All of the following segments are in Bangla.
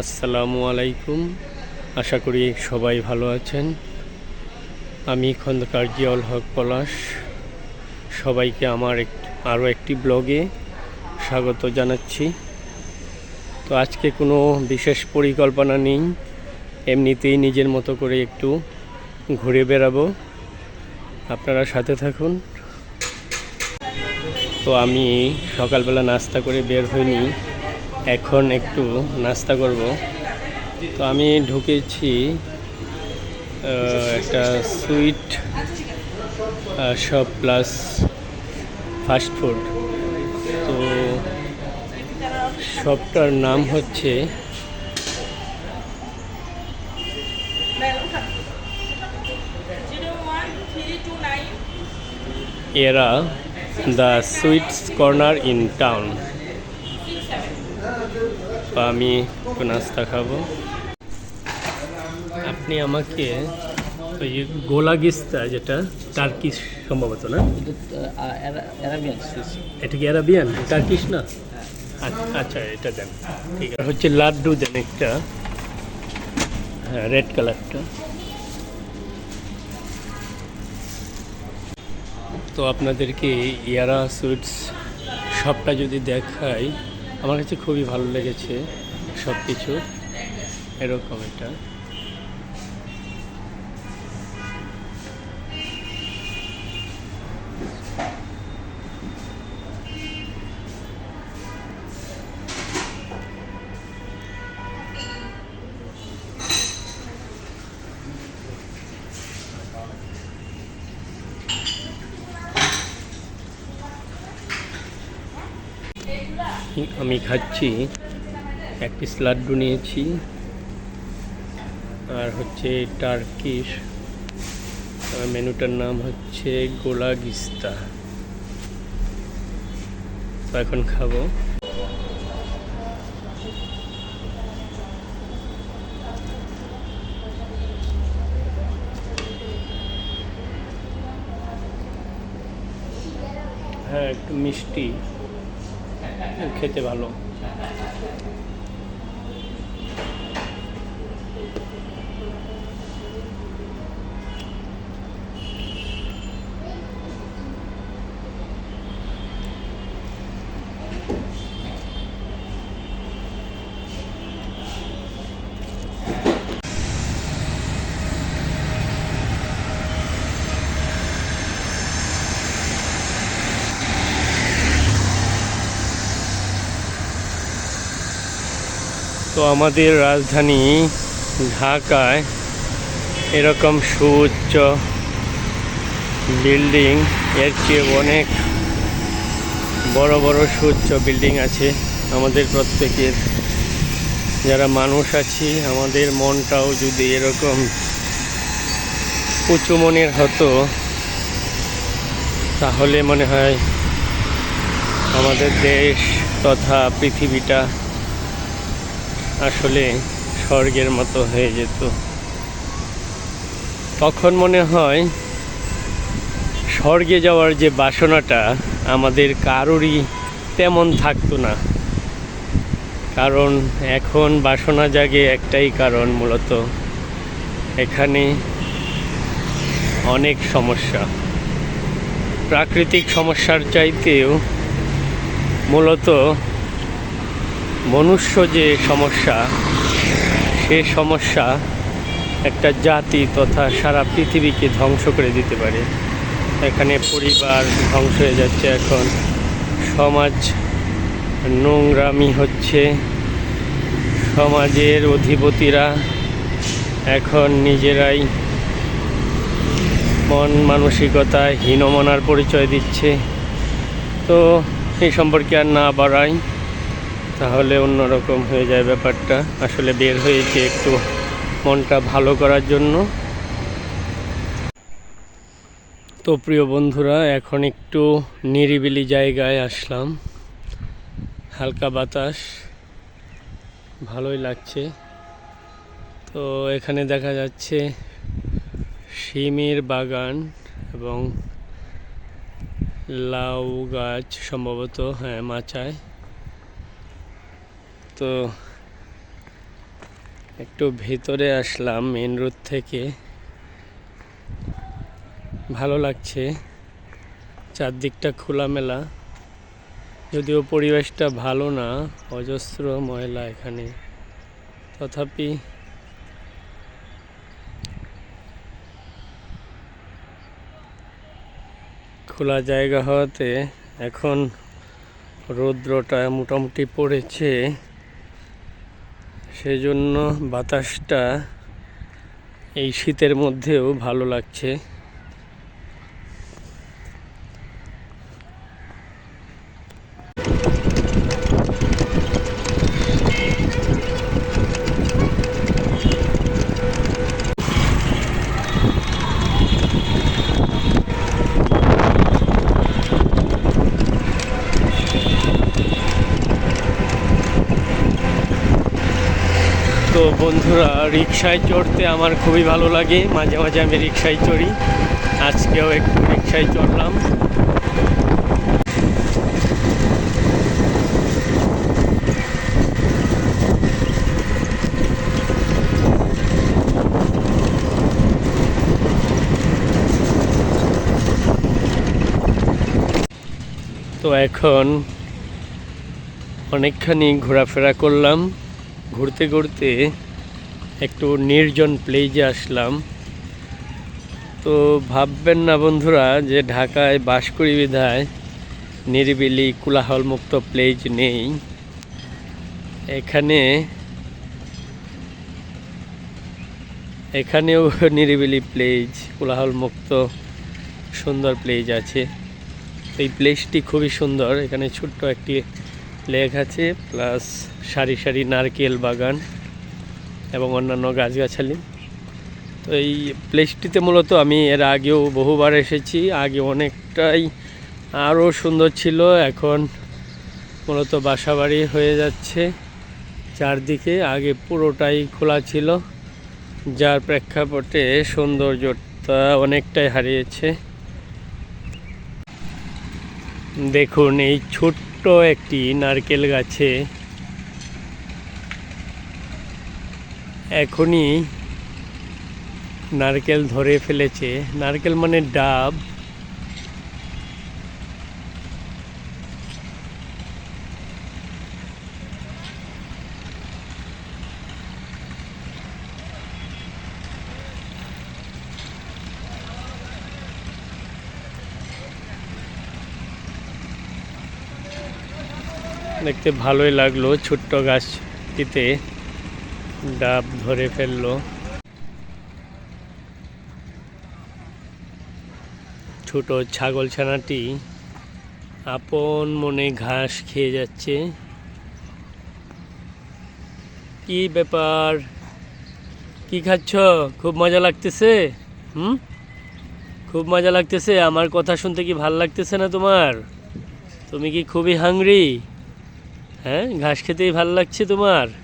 আসসালামু আলাইকুম। আশা করি সবাই ভালো আছেন। আমি খন্দকার জিয়াউল হক পলাশ। সবাইকে আমার এক, আরও একটি ব্লগে স্বাগত জানাচ্ছি। তো আজকে কোনো বিশেষ পরিকল্পনা নেই। এমনিতেই নিজের মতো করে একটু ঘুরে বেড়াবো। আপনারা সাথে থাকুন। তো আমি সকালবেলা নাস্তা করে বের হইনি। এখন একটু নাস্তা করব। তো আমি ঢুকেছি একটা sweet shop plus fast food. তো শপটার নাম হচ্ছে এরা the sweets corner in town. তো আমি একটু নাস্তা খাব। আপনি আমাকে ওই যে গোলাগিস্তা যেটা টার্কিশ সম্ভবত না? এটা কি অ্যারাবিয়ান? টার্কিশ না? আচ্ছা, আচ্ছা এটা দেন। ঠিক আছে। হচ্ছে লাড্ডু দেন একটা। হ্যাঁ রেড কালারটা। তো আপনাদেরকে ইয়ারা সুইটস সবটা যদি দেখাই আমার কাছে খুবই ভালো লেগেছে সব কিছু এরকম এটা। আমি খাচ্ছি, এক পিস লাড্ডু নিয়েছি, আর হচ্ছে টার্কিশ। মেনুটার নাম হচ্ছে গোলা গিস্তা। তো এখন খাব। হ্যাঁ একটু মিষ্টি। খেতে ভালো। তো আমাদের রাজধানী ঢাকায় এরকম সুউচ্চ বিল্ডিং, এর চেয়ে অনেক বড় বড় সুউচ্চ বিল্ডিং আছে আমাদের প্রত্যেকের। যারা মানুষ আছি, আমাদের মনটাও যদি এরকম উঁচু মনের হতো, তাহলে মনে হয় আমাদের দেশ তথা পৃথিবীটা আসলে স্বর্গের মতো হয়ে যেত। তখন মনে হয় স্বর্গে যাওয়ার যে বাসনাটা আমাদের কারোরই তেমন থাকতো না। কারণ এখন বাসনা জাগে একটাই কারণ মূলত, এখানে অনেক সমস্যা। প্রাকৃতিক সমস্যার চাইতেও মূলত মনুষ্য যে সমস্যা, সে সমস্যা একটা জাতি তথা সারা পৃথিবীকে ধ্বংস করে দিতে পারে। এখানে পরিবার ধ্বংস হয়ে যাচ্ছে এখন। সমাজ নোংরামি হচ্ছে। সমাজের অধিপতিরা এখন নিজেরাই মন মানসিকতায় হীনমনার পরিচয় দিচ্ছে। তো এই সম্পর্কে আর না বাড়াই। তাহলে অন্যরকম হয়ে যায় ব্যাপারটা। আসলে বের হয়েছে একটু মনটা ভালো করার জন্য। তো প্রিয় বন্ধুরা, এখন একটু নিরিবিলি জায়গায় আসলাম। হালকা বাতাস, ভালোই লাগছে। তো এখানে দেখা যাচ্ছে শিমের বাগান এবং লাউ গাছ সম্ভবত হ্যাঁ মাচায়। তো একটু ভেতরে আসলাম মেন রোড থেকে। ভালো লাগছে। চারদিকটা খোলামেলা। যদিও পরিবেশটা ভালো না, অজস্র ময়লা এখানে। তথাপি খোলা জায়গা হওয়াতে এখন রৌদ্রটা মোটামুটি পড়েছে। সেজন্য বাতাসটা এই শীতের মধ্যেও ভালো লাগছে তো বন্ধুরা রিক্সায় চড়তে আমার খুবই ভালো লাগে। মাঝে মাঝে আমি রিক্সায় চড়ি। আজকেও একটু রিক্সায় চড়লাম। তো এখন অনেকখানি ঘোরাফেরা করলাম। ঘুরতে ঘুরতে একটু নির্জন প্লেজে আসলাম। তো ভাববেন না বন্ধুরা যে ঢাকায় বাস করি বিধায় নিরিবিলি কোলাহলমুক্ত প্লেজ নেই। এখানে এখানেও নিরিবিলি প্লেজ কোলাহলমুক্ত, সুন্দর প্লেজ আছে। এই প্লেসটি খুবই সুন্দর। এখানে ছোট্ট একটি লেক আছে প্লাস সারি সারি নারকেল বাগান। এবং অন্যান্য গাছগাছালি। তো এই প্লেসটিতে মূলত আমি এর আগেও বহুবার এসেছি। আগে অনেকটাই আরও সুন্দর ছিল, এখন মূলত বাসাবাড়ি হয়ে যাচ্ছে চারদিকে। আগে পুরোটাই খোলা ছিল, যার প্রেক্ষাপটে সৌন্দর্যটা অনেকটাই হারিয়েছে। দেখুন, এই ছোট্ট একটি নারকেল গাছে এখনই নারকেল ধরে ফেলেছে। নারকেল মানে ডাব। দেখতে ভালোই লাগল ছোট্ট গাছটিতে। ডাব ধরে ফেলল। ছোট ছাগল ছানাটি আপন মনে ঘাস খেয়ে যাচ্ছে। কি ব্যাপার? কি খাচ্ছ? খুব মজা লাগতেছে? হুম? খুব মজা লাগতেছে। আমার কথা শুনতে কি ভালো লাগতেছে না তোমার? তুমি কি খুবই হাংরি হ্যাঁ ঘাস খেতেই ভালো লাগছে তোমার?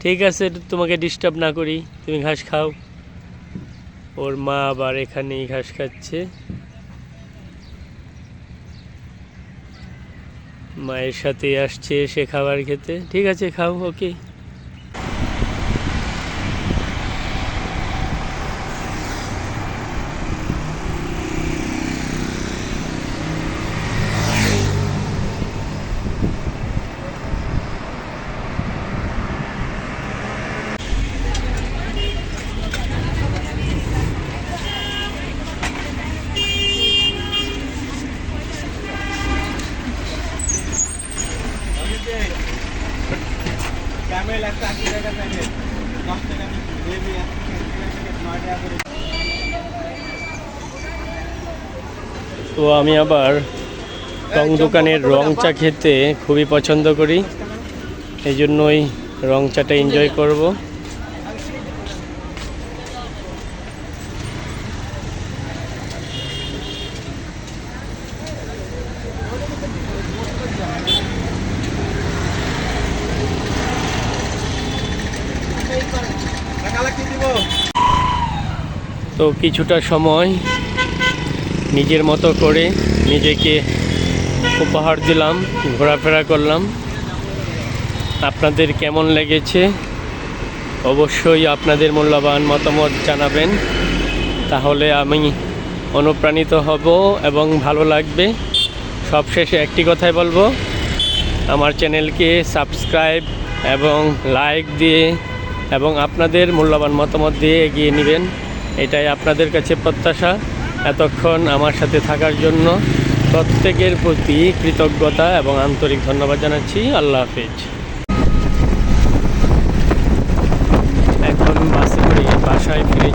ঠিক আছে, তোমাকে ডিস্টার্ব না করি, তুমি ঘাস খাও। ওর মা আবার এখানেই ঘাস খাচ্ছে। মায়ের সাথে আসছে সে খাবার খেতে। ঠিক আছে, খাও ওকে তো আমি আবার রং দোকানের রং চা খেতে খুবই পছন্দ করি। এই জন্যই রং চাটা এনজয় করব। তো কিছুটা সময় নিজের মতো করে নিজেকে উপহার দিলাম, ঘোরাফেরা করলাম। আপনাদের কেমন লেগেছে? অবশ্যই আপনাদের মূল্যবান মতামত জানাবেন। তাহলে আমি অনুপ্রাণিত হব এবং ভালো লাগবে। সবশেষে একটি কথাই বলব, আমার চ্যানেলকে সাবস্ক্রাইব এবং লাইক দিয়ে এবং আপনাদের মূল্যবান মতামত দিয়ে এগিয়ে নেবেন। এটাই আপনাদের কাছে প্রত্যাশা। এতক্ষণ আমার সাথে থাকার জন্য প্রত্যেকের প্রতি কৃতজ্ঞতা এবং আন্তরিক ধন্যবাদ জানাচ্ছি। আল্লাহ হাফিজ। এখন বাসে করে বাসায় ফিরে